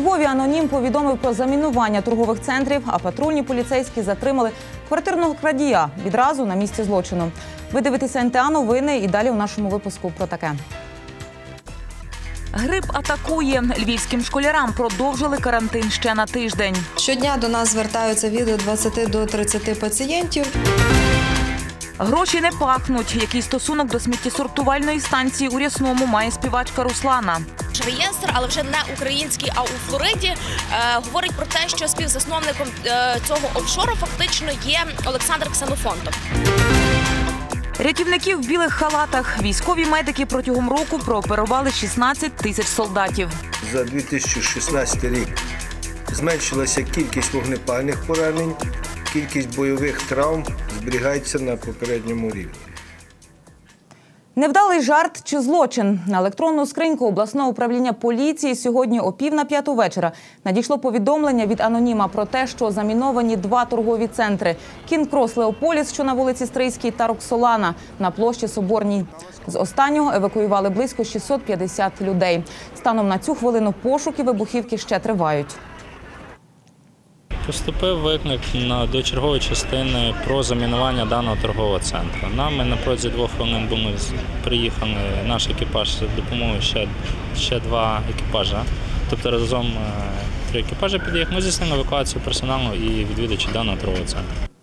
Львові анонім повідомив про замінування торгових центрів, а патрульні поліцейські затримали квартирного крадія відразу на місці злочину. Ви дивитеся НТА новини і далі у нашому випуску про таке. Грип атакує. Львівським школярам продовжили карантин ще на тиждень. Щодня до нас звертаються від 20 до 30 пацієнтів. Гроші не пахнуть. Який стосунок до сміттєсортувальної станції у Рясному має співачка Руслана. Реєстр, але вже не український, а у Флориді, е, говорить про те, що співзасновником е, цього офшору фактично є Олександр Ксенофонтов. Рятівників в білих халатах. Військові медики протягом року прооперували 16 тисяч солдатів. За 2016 рік зменшилася кількість вогнепальних поранень, кількість бойових травм зберігається на попередньому рівні. Невдалий жарт чи злочин на електронну скриньку обласного управління поліції сьогодні о пів на п'яту вечора надійшло повідомлення від аноніма про те, що заміновані два торгові центри Кінкрос Леополіс, що на вулиці Стрийській, та Роксолана на площі Соборній. З останнього евакуювали близько 650 людей. Станом на цю хвилину пошуки вибухівки ще тривають. Поступив виклик на до чергової частини про замінування даного торгового центру. Нами на протязі двох хвилин були приїхали наш екіпаж з допомогою ще, ще два екіпажа. Тобто разом е, три екіпажі під'їхали. Ми здійснили евакуацію персоналу і відвідувачі даного торгового центру.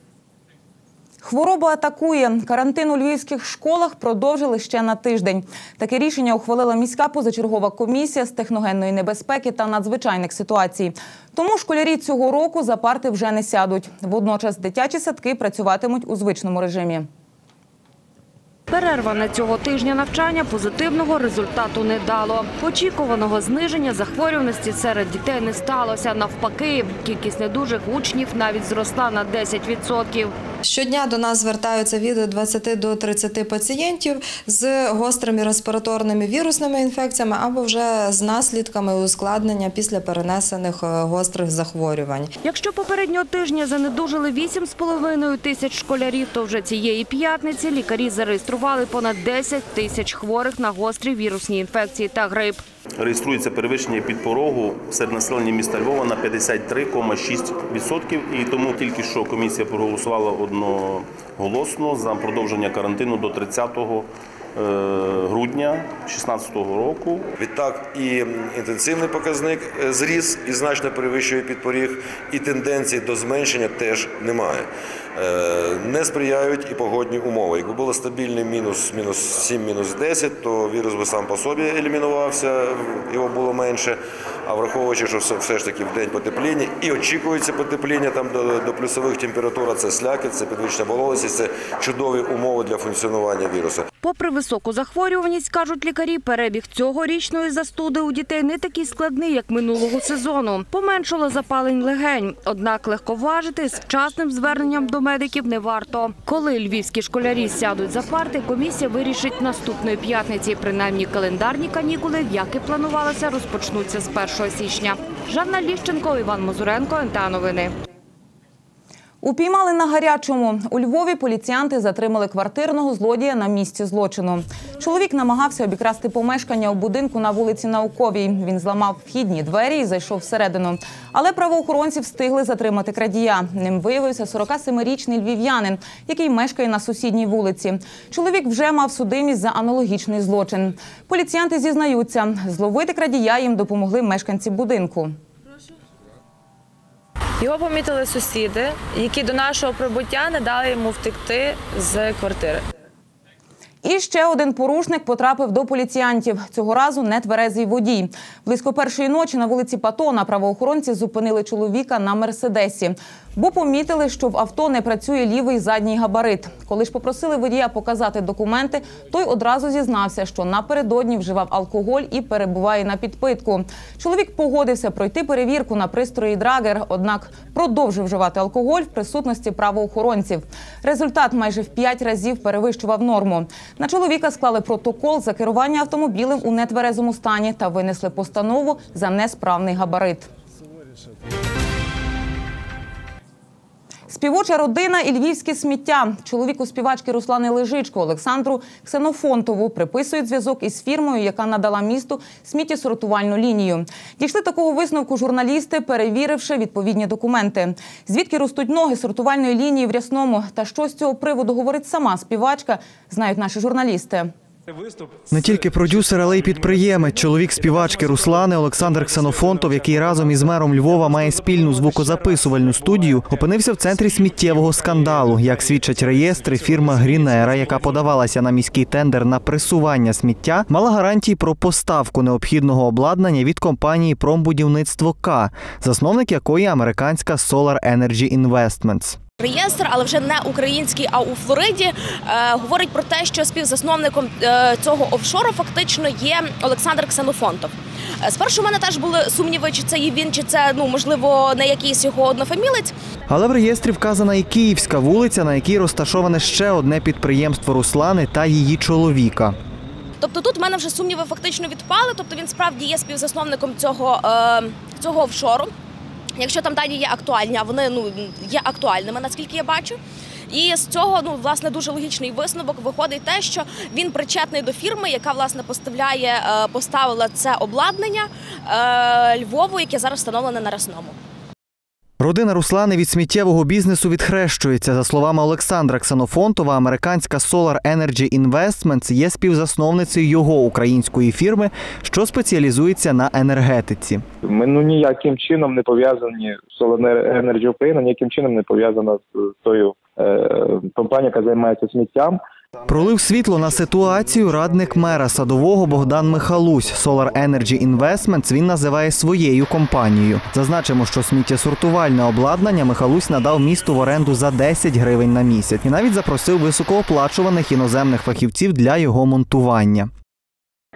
Хвороба атакує. Карантин у львівських школах продовжили ще на тиждень. Таке рішення ухвалила міська позачергова комісія з техногенної небезпеки та надзвичайних ситуацій. Тому школярі цього року за парти вже не сядуть. Водночас дитячі садки працюватимуть у звичному режимі. Перерване цього тижня навчання позитивного результату не дало. Очікуваного зниження захворюваності серед дітей не сталося. Навпаки, кількість недужих учнів навіть зросла на 10%. Щодня до нас звертаються від 20 до 30 пацієнтів з гострими респіраторними вірусними інфекціями або вже з наслідками ускладнення після перенесених е, гострих захворювань. Якщо попереднього тижня занедужили 8,5 тисяч школярів, то вже цієї п'ятниці лікарі зареєстрували понад 10 тисяч хворих на гострі вірусні інфекції та грип. Реєструється перевищення підпорогу серед населення міста Львова на 53,6%. І тому тільки що комісія проголосувала одноголосно за продовження карантину до 30 е, грудня 2016 року. Відтак і інтенсивний показник е, зріс і значно перевищує підпоріг, і тенденції до зменшення теж немає. Е, Не сприяють і погодні умови. Якби було стабільний мінус, мінус 7, мінус 10, то вірус би сам по собі елімінувався, його було менше. А враховуючи, що все, ж таки в день потепління і очікується потепління там до, до плюсових температур, це слякоть, це підвищена вологість, це чудові умови для функціонування вірусу. Попри високу захворюваність, кажуть лікарі, перебіг цьогорічної застуди у дітей не такий складний, як минулого сезону. Поменшало запалень легень. Однак легковажити з вчасним зверненням до медиків не варто. Коли львівські школярі сядуть за парти, комісія вирішить наступної п'ятниці. Принаймні календарні канікули, як і планувалося, розпочнуться з 1 січня. Жанна Ліщенко, Іван Мозуренко, НТА Новини. Упіймали на гарячому. У Львові поліціянти затримали квартирного злодія на місці злочину. Чоловік намагався обікрасти помешкання у будинку на вулиці Науковій. Він зламав вхідні двері і зайшов всередину. Але правоохоронці встигли затримати крадія. Ним виявився 47-річний львів'янин, який мешкає на сусідній вулиці. Чоловік вже мав судимість за аналогічний злочин. Поліціянти зізнаються, зловити крадія їм допомогли мешканці будинку. Його помітили сусіди, які до нашого прибуття не дали йому втекти з квартири. І ще один порушник потрапив до поліціянтів. Цього разу нетверезий водій. Близько першої ночі на вулиці Патона правоохоронці зупинили чоловіка на мерседесі, бо помітили, що в авто не працює лівий задній габарит. Коли ж попросили водія показати документи, той одразу зізнався, що напередодні вживав алкоголь і перебуває на підпитку. Чоловік погодився пройти перевірку на пристрої Драгер, однак продовжив вживати алкоголь в присутності правоохоронців. Результат майже в п'ять разів перевищував норму. На чоловіка склали протокол за керування автомобілем у нетверезому стані та винесли постанову за несправний габарит. Співоча родина і львівське сміття. Чоловіку співачки Руслани Лежичко Олександру Ксенофонтову приписують зв'язок із фірмою, яка надала місту сміттєсортувальну лінію. Дійшли такого висновку журналісти, перевіривши відповідні документи. Звідки ростуть ноги сортувальної лінії в Рясному та що з цього приводу говорить сама співачка, знають наші журналісти. Не тільки продюсер, але й підприємець. Чоловік співачки Руслани Олександр Ксенофонтов, який разом із мером Львова має спільну звукозаписувальну студію, опинився в центрі сміттєвого скандалу. Як свідчать реєстри, фірма Грінера, яка подавалася на міський тендер на пресування сміття, мала гарантії про поставку необхідного обладнання від компанії Промбудівництво К, засновник якої американська Solar Energy Investments. Реєстр, але вже не український, а у Флориді, е, говорить про те, що співзасновником е, цього офшору фактично є Олександр Ксенофонтов. Е, Спершу в мене теж були сумніви, чи це є він, чи це ну можливо не якийсь його однофамілець. Але в реєстрі вказана і Київська вулиця, на якій розташоване ще одне підприємство Руслани та її чоловіка. Тобто тут в мене вже сумніви фактично відпали. Тобто він справді є співзасновником цього, цього офшору. Якщо там дані є актуальні, а вони ну є актуальними, наскільки я бачу. І з цього ну власне дуже логічний висновок виходить те, що він причетний до фірми, яка власне поставляє, е, поставила це обладнання е, Львову, яке зараз встановлене на Расному. Родина Руслани від сміттєвого бізнесу відхрещується. За словами Олександра Ксенофонтова, американська Solar Energy Investments є співзасновницею його української фірми, що спеціалізується на енергетиці. Ми ну ніяким чином не пов'язані Solar Energy Україна, ніяким чином не пов'язана з тою е, компанією, яка займається сміттям. Пролив світло на ситуацію радник мера садового Богдан Михалусь. Solar Energy Investments він називає своєю компанією. Зазначимо, що сміттєсортувальне обладнання Михалусь надав місту в оренду за 10 гривень на місяць і навіть запросив високооплачуваних іноземних фахівців для його монтування.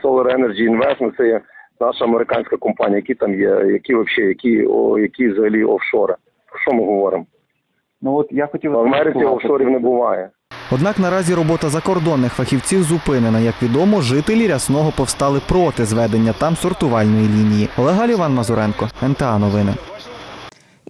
Solar Energy Investment – це є наша американська компанія, які там є, які взагалі, які, о, які взагалі офшори. Про що ми говоримо? Ну от я хотів В Америці офшорів не буває. Однак наразі робота закордонних фахівців зупинена. Як відомо, жителі рясного повстали проти зведення там сортувальної лінії. Олега Іван Мазуренко, НТА Новини.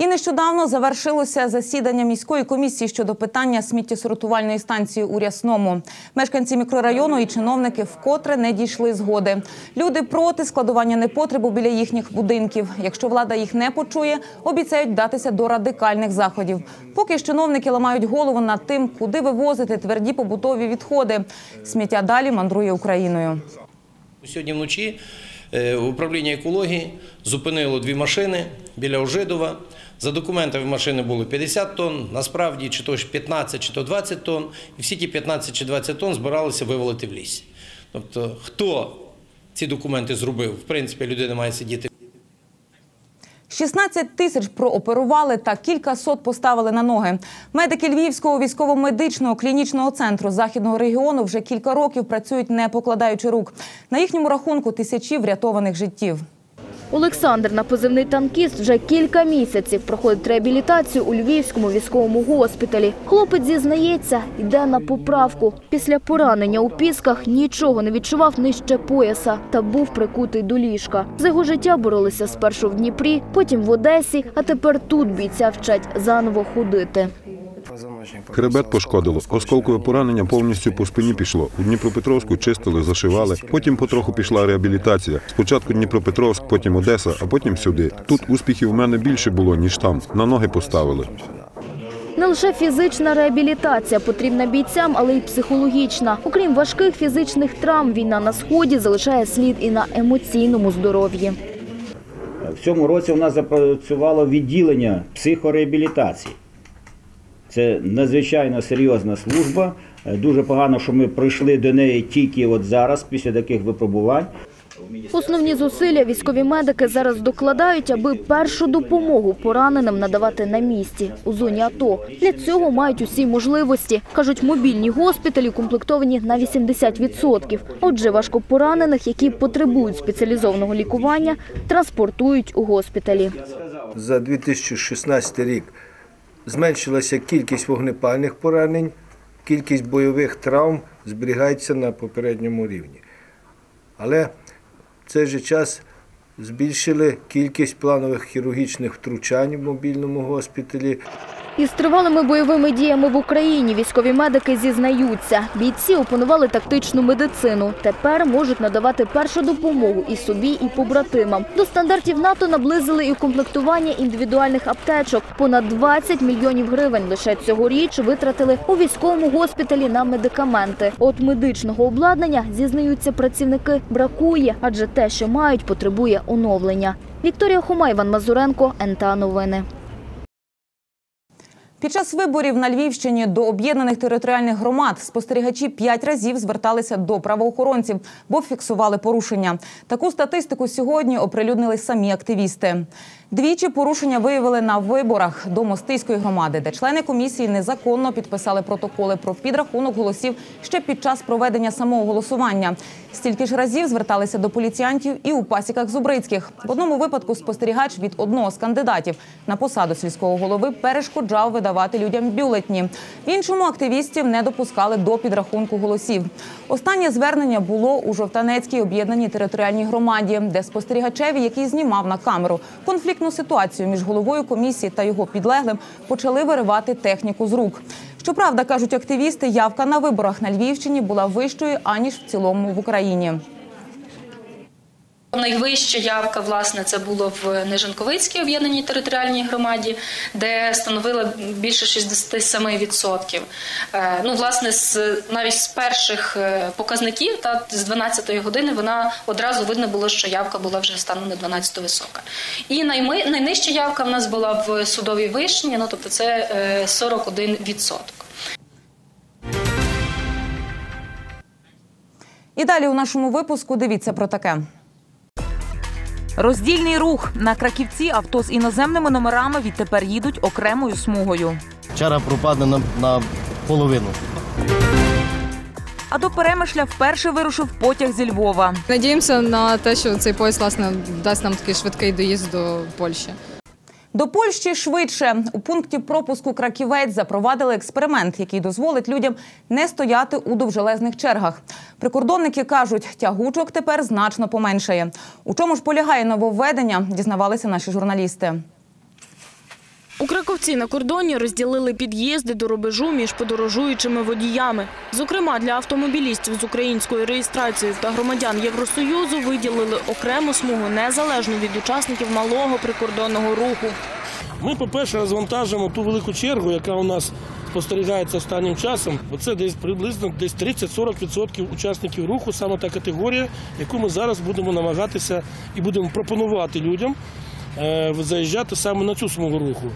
І нещодавно завершилося засідання міської комісії щодо питання сміттєсортувальної станції у Рясному. Мешканці мікрорайону і чиновники вкотре не дійшли згоди. Люди проти складування непотребу біля їхніх будинків. Якщо влада їх не почує, обіцяють вдатися до радикальних заходів. Поки ж чиновники ламають голову над тим, куди вивозити тверді побутові відходи. Сміття далі мандрує Україною. Сьогодні вночі е, управління екології зупинило дві машини біля Ожидова. За документами машини було 50 тонн, насправді чи то ж 15, чи то 20 тонн, і всі ті 15 чи 20 тонн збиралися вивалити в лісі. Тобто, хто ці документи зробив, в принципі, людина має сидіти 16 тисяч прооперували та кілька сот поставили на ноги. Медики Львівського військово-медичного клінічного центру західного регіону вже кілька років працюють не покладаючи рук. На їхньому рахунку тисячі врятованих життів. Олександр на позивний танкіст вже кілька місяців проходить реабілітацію у Львівському військовому госпіталі. Хлопець зізнається, йде на поправку. Після поранення у пісках нічого не відчував нижче пояса та був прикутий до ліжка. За його життя боролися спершу в Дніпрі, потім в Одесі, а тепер тут бійця вчать заново ходити. Хребет пошкодило. Осколкове поранення повністю по спині пішло. У Дніпропетровську чистили, зашивали. Потім потроху пішла реабілітація. Спочатку Дніпропетровськ, потім Одеса, а потім сюди. Тут успіхів у мене більше було, ніж там. На ноги поставили. Не лише фізична реабілітація потрібна бійцям, але й психологічна. Окрім важких фізичних травм, війна на сході залишає слід і на емоційному здоров'ї. В цьому році у нас запрацювало відділення психореабілітації. Це надзвичайно серйозна служба. Е, Дуже погано, що ми прийшли до неї тільки от зараз, після таких випробувань. Основні зусилля військові медики зараз докладають, аби першу допомогу пораненим надавати на місці у зоні АТО. Для цього мають усі можливості. Кажуть, мобільні госпіталі комплектовані на 80%. Отже, важкопоранених, які потребують спеціалізованого лікування, транспортують у госпіталі. За 2016 рік зменшилася кількість вогнепальних поранень, кількість бойових травм зберігається на попередньому рівні. Але в цей же час збільшили кількість планових хірургічних втручань в мобільному госпіталі. Із тривалими бойовими діями в Україні військові медики зізнаються. Бійці опанували тактичну медицину. Тепер можуть надавати першу допомогу і собі, і побратимам. До стандартів НАТО наблизили і комплектування індивідуальних аптечок. Понад 20 мільйонів гривень лише цьогоріч витратили у військовому госпіталі на медикаменти. От медичного обладнання, зізнаються працівники, бракує, адже те, що мають, потребує оновлення. Вікторія Хома, Іван Мазуренко, НТА Новини. Під час виборів на Львівщині до об'єднаних територіальних громад спостерігачі п'ять разів зверталися до правоохоронців, бо фіксували порушення. Таку статистику сьогодні оприлюднили самі активісти. Двічі порушення виявили на виборах до Мостиської громади, де члени комісії незаконно підписали протоколи про підрахунок голосів ще під час проведення самого голосування. Стільки ж разів зверталися до поліціянтів і у пасіках Зубрицьких. В одному випадку спостерігач від одного з кандидатів на посаду сільського голови перешкоджав видавати людям бюлетні. В іншому активістів не допускали до підрахунку голосів. Останнє звернення було у Жовтанецькій об'єднаній територіальній громаді, де спостерігачеві, який знімав на камеру конфліктну ситуацію між головою комісії та його підлеглим, почали виривати техніку з рук. Щоправда, кажуть активісти, явка на виборах на Львівщині була вищою аніж в цілому в Україні. Найвища явка, власне, це було в Нежанковицькій об'єднаній територіальній громаді, де становила більше 67%. Е, Ну, власне, з навіть з перших е, показників, та з 12-ї години, вона одразу видно було, що явка була вже станом на 12 висока. І найми, найнижча явка в нас була в судовій вишні, ну тобто це е, 41%. І далі у нашому випуску дивіться про таке. Роздільний рух на краківці авто з іноземними номерами відтепер їдуть окремою смугою. Чара пропадне на, на половину. А до перемишля вперше вирушив потяг зі Львова. Надіємося на те, що цей поїзд власне дасть нам такий швидкий доїзд до Польщі. До Польщі швидше у пункті пропуску Краківець запровадили експеримент, який дозволить людям не стояти у довжелезних чергах. Прикордонники кажуть, тягучок тепер значно поменшає. У чому ж полягає нововведення, дізнавалися наші журналісти. У Краковці на кордоні розділили під'їзди до рубежу між подорожуючими водіями. Зокрема, для автомобілістів з українською реєстрацією та громадян Євросоюзу виділили окрему смугу незалежно від учасників малого прикордонного руху. Ми, по-перше, розвантажимо ту велику чергу, яка у нас спостерігається останнім часом. Це десь приблизно десь 30-40% учасників руху, саме та категорія, яку ми зараз будемо намагатися і будемо пропонувати людям заїжджати саме на цю смугу руху.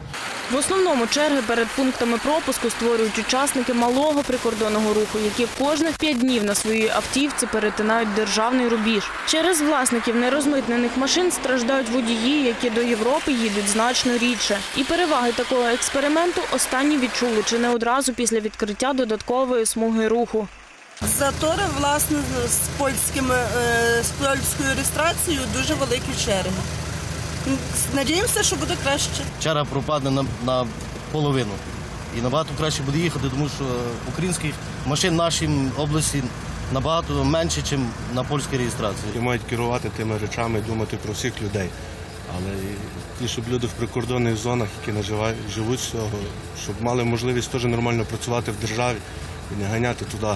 В основному черги перед пунктами пропуску створюють учасники малого прикордонного руху, які кожних п'ять днів на своїй автівці перетинають державний рубіж. Через власників нерозмитнених машин страждають водії, які до Європи їдуть значно рідше. І переваги такого експерименту останні відчули чи не одразу після відкриття додаткової смуги руху. Затори, власне, з польськими е, з польською реєстрацією дуже великі черги. Надіємося, що буде краще. Чара пропадне на, на половину. І набагато краще буде їхати, тому що українських машин в нашій області набагато менше, ніж на польській реєстрації. І мають керувати тими речами, думати про всіх людей. Але і щоб люди в прикордонних зонах, які наживають, живуть з цього, щоб мали можливість теж нормально працювати в державі і не ганяти туди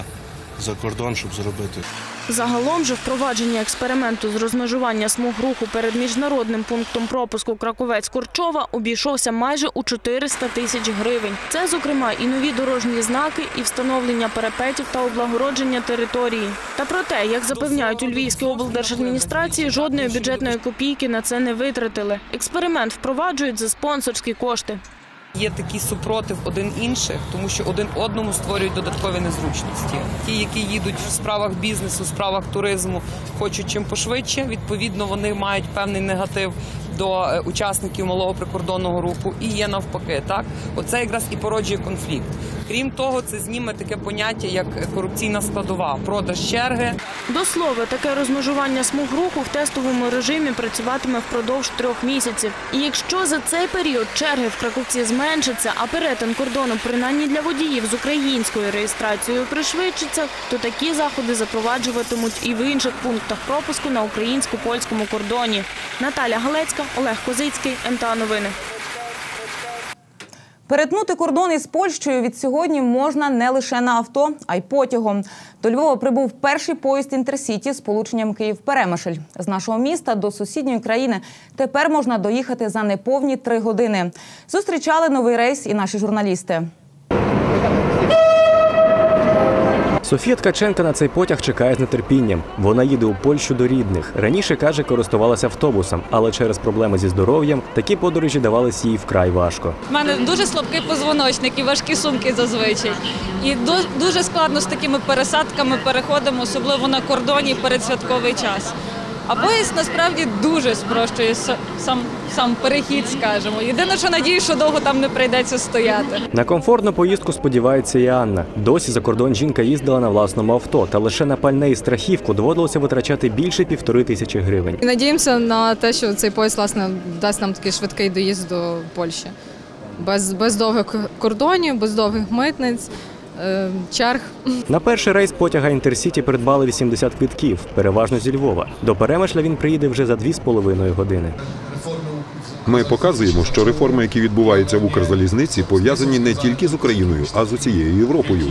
за кордон, щоб заробити. Загалом же впровадження експерименту з розмежування смуг руху перед міжнародним пунктом пропуску Краковець-Корчова обійшовся майже у 400 тисяч гривень. Це, зокрема, і нові дорожні знаки, і встановлення парапетів та облагородження території. Та про те, як запевняють у Львівській облдержадміністрації, жодної бюджетної копійки на це не витратили. Експеримент впроваджують за спонсорські кошти. Є такий супротив один інших, тому що один одному створюють додаткові незручності. Ті, які їдуть в справах бізнесу, в справах туризму, хочуть чим пошвидше. Відповідно, вони мають певний негатив до е, учасників малого прикордонного руху і є навпаки. Так, оце якраз і породжує конфлікт. Крім того, це зніме таке поняття як корупційна складова, продаж черги. До слова, таке розмежування смуг руху в тестовому режимі працюватиме впродовж трьох місяців. І якщо за цей період черги в Краковці зменшаться, а перетин кордону, принаймні для водіїв з українською реєстрацією, пришвидшиться, то такі заходи запроваджуватимуть і в інших пунктах пропуску на українсько-польському кордоні. Наталя Галецька, Олег Козицький, МТА Новини. Перетнути кордон із Польщею від сьогодні можна не лише на авто, а й потягом. До Львова прибув перший поїзд інтерсіті з полученням Київ-Перемишль. З нашого міста до сусідньої країни тепер можна доїхати за неповні три години. Зустрічали новий рейс і наші журналісти. Софія Ткаченка на цей потяг чекає з нетерпінням. Вона їде у Польщу до рідних. Раніше каже, користувалася автобусом, але через проблеми зі здоров'ям такі подорожі давались їй вкрай важко. У мене дуже слабкий позвоночник і важкі сумки зазвичай. І ду- дуже складно з такими пересадками переходимо, особливо на кордоні перед святковий час. А поїзд насправді дуже спрощує сам, сам перехід, скажімо. Єдине, що надію, що довго там не прийдеться стояти. На комфортну поїздку сподівається і Анна. Досі за кордон жінка їздила на власному авто, та лише на пальне і страхівку доводилося витрачати більше півтори тисячі гривень. І надіємося на те, що цей поїзд власне дасть нам такий швидкий доїзд до Польщі. Без, без довгих кордонів, без довгих митниць, черг. На перший рейс потяга Інтерсіті придбали 80 квитків, переважно зі Львова. До Перемишля він приїде вже за 2,5 години. Ми показуємо, що реформи, які відбуваються в Укрзалізниці, пов'язані не тільки з Україною, а з усією Європою.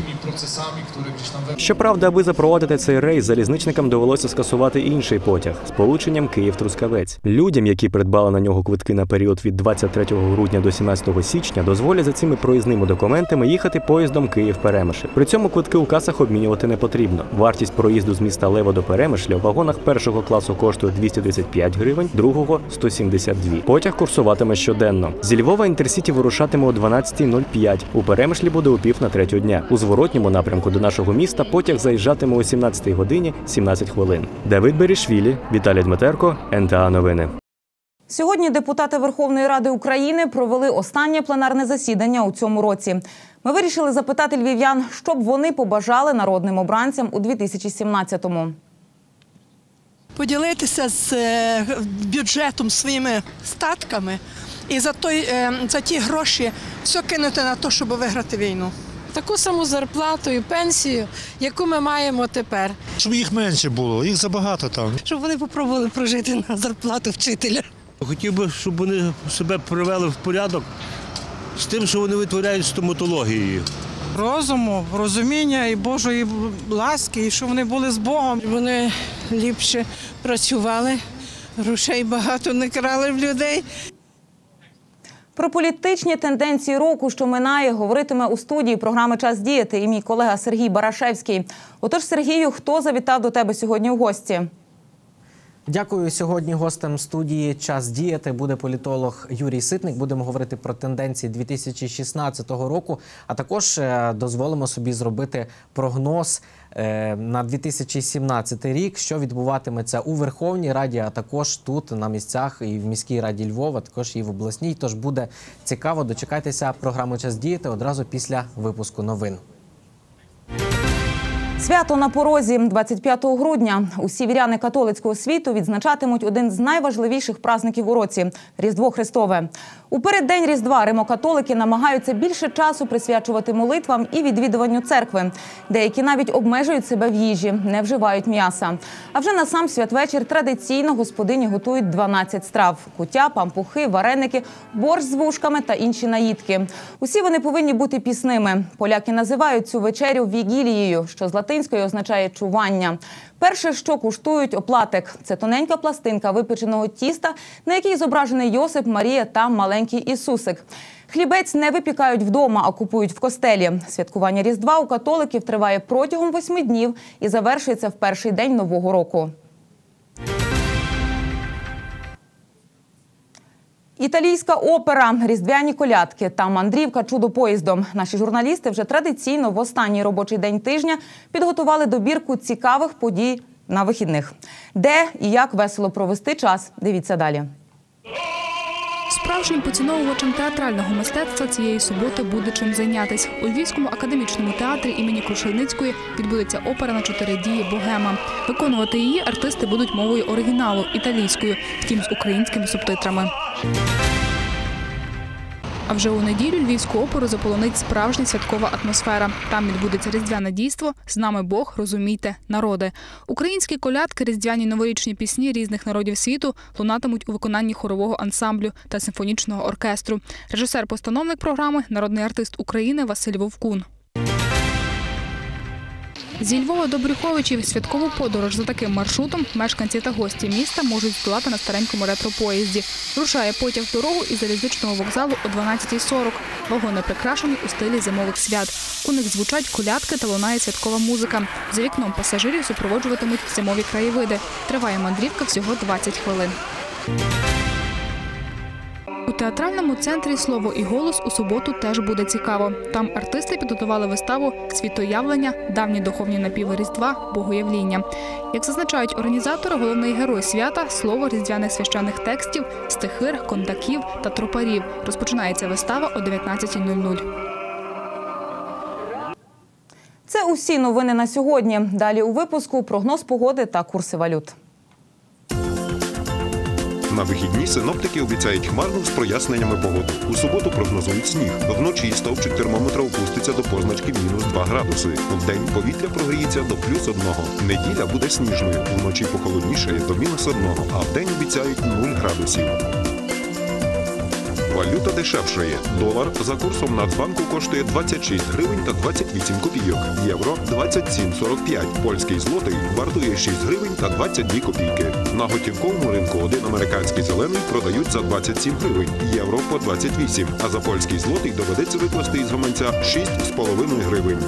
Щоправда, аби запровадити цей рейс, залізничникам довелося скасувати інший потяг з полученням Київ-Трускавець. Людям, які придбали на нього квитки на період від 23 грудня до 17 січня, дозволять за цими проїзними документами їхати поїздом Київ-Перемишль. При цьому квитки у касах обмінювати не потрібно. Вартість проїзду з міста Лево до Перемишля в вагонах першого класу коштує 235 гривень, другого 172. Потяг курсуватиме щоденно. Зі Львова інтерсіті вирушатиме о 12.05. У Перемишлі буде у пів на третю дня. У зворотньому напрямку до нашого міста потяг заїжджатиме о 17 годині 17 хвилин. Давид Берішвілі, Віталій Дмитерко, НТА Новини. Сьогодні депутати Верховної Ради України провели останнє пленарне засідання у цьому році. Ми вирішили запитати львів'ян, що б вони побажали народним обранцям у 2017-му. Поділитися з е, бюджетом своїми статками і за той е, за ті гроші все кинути на те, щоб виграти війну. Таку саму зарплату і пенсію, яку ми маємо тепер. Щоб їх менше було, їх забагато там. Щоб вони попробували прожити на зарплату вчителя. Хотів би, щоб вони себе привели в порядок з тим, що вони витворяють стоматологією. Розуму, розуміння і Божої ласки, і що вони були з Богом. Вони ліпше працювали, грошей багато не крали в людей. Про політичні тенденції року, що минає, говоритиме у студії програми Час діяти і мій колега Сергій Барашевський. Отож, Сергію, хто завітав до тебе сьогодні у гості? Дякую. Сьогодні гостем студії Час діяти буде політолог Юрій Ситник. Будемо говорити про тенденції 2016 року. А також е, дозволимо собі зробити прогноз е, на 2017 рік, що відбуватиметься у Верховній Раді, а також тут на місцях і в міській раді Львова, також і в обласній. Тож буде цікаво. Дочекайтеся програми Час діяти одразу після випуску новин. Свято на порозі 25 грудня. Усі віряни католицького світу відзначатимуть один з найважливіших праздників у році Різдво Христове. У переддень Різдва римокатолики намагаються більше часу присвячувати молитвам і відвідуванню церкви. Деякі навіть обмежують себе в їжі, не вживають м'яса. А вже на сам святвечір традиційно господині готують 12 страв: куття, пампухи, вареники, борщ з вушками та інші наїдки. Усі вони повинні бути пісними. Поляки називають цю вечерю вігілією, що з латинської означає чування. Перше, що куштують оплатик, це тоненька пластинка випеченого тіста, на якій зображений Йосип, Марія та маленький Ісусик. Хлібець не випікають вдома, а купують в костелі. Святкування Різдва у католиків триває протягом восьми днів і завершується в перший день нового року. Італійська опера, різдвяні колядки та мандрівка чудо поїздом. Наші журналісти вже традиційно в останній робочий день тижня підготували добірку цікавих подій на вихідних. Де і як весело провести час? Дивіться далі. Справжнім поціновувачем театрального мистецтва цієї суботи буде чим зайнятись. У Львівському академічному театрі імені Крушельницької відбудеться опера на чотири дії Богема. Виконувати її артисти будуть мовою оригіналу італійською, втім з українськими субтитрами. А вже у неділю Львівську опору заполонить справжня святкова атмосфера. Там відбудеться різдвяне дійство З нами Бог, розумійте, народи. Українські колядки, різдвяні новорічні пісні різних народів світу лунатимуть у виконанні хорового ансамблю та симфонічного оркестру. Режисер-постановник програми, народний артист України Василь Вовкун. Зі Львова до Брюховичів святкову подорож за таким маршрутом мешканці та гості міста можуть здолати на старенькому ретропоїзді. Рушає потяг дорогу із залізничного вокзалу о 12.40. Вагони прикрашені у стилі зимових свят. У них звучать колядки та лунає святкова музика. За вікном пасажирів супроводжуватимуть зимові краєвиди. Триває мандрівка всього 20 хвилин. У театральному центрі слово і голос у суботу теж буде цікаво. Там артисти підготували виставу Світоявлення, давні духовні напіви Різдва, Богоявління. Як зазначають організатори, головний герой свята слово різдвяних священних текстів, стихир, кондаків та тропарів. Розпочинається вистава о 19.00. Це усі новини на сьогодні. Далі у випуску прогноз погоди та курси валют. На вихідні синоптики обіцяють хмарну з проясненнями погоди. У суботу прогнозують сніг. Вночі стовпчик термометра опуститься до позначки мінус 2 градуси. Вдень повітря прогріється до плюс 1. Неділя буде сніжною. Вночі похолодніше до мінус 1, а вдень обіцяють 0 градусів. Валюта дешевшає. Долар за курсом Нацбанку коштує 26 гривень та 28 копійок. Євро 27,45. Польський злотий вартує 6 гривень та 22 копійки. На готівковому ринку один американський зелений продають за 27 гривень, євро по 28, а за польський злотий доведеться викласти із гаманця 6,5 гривень.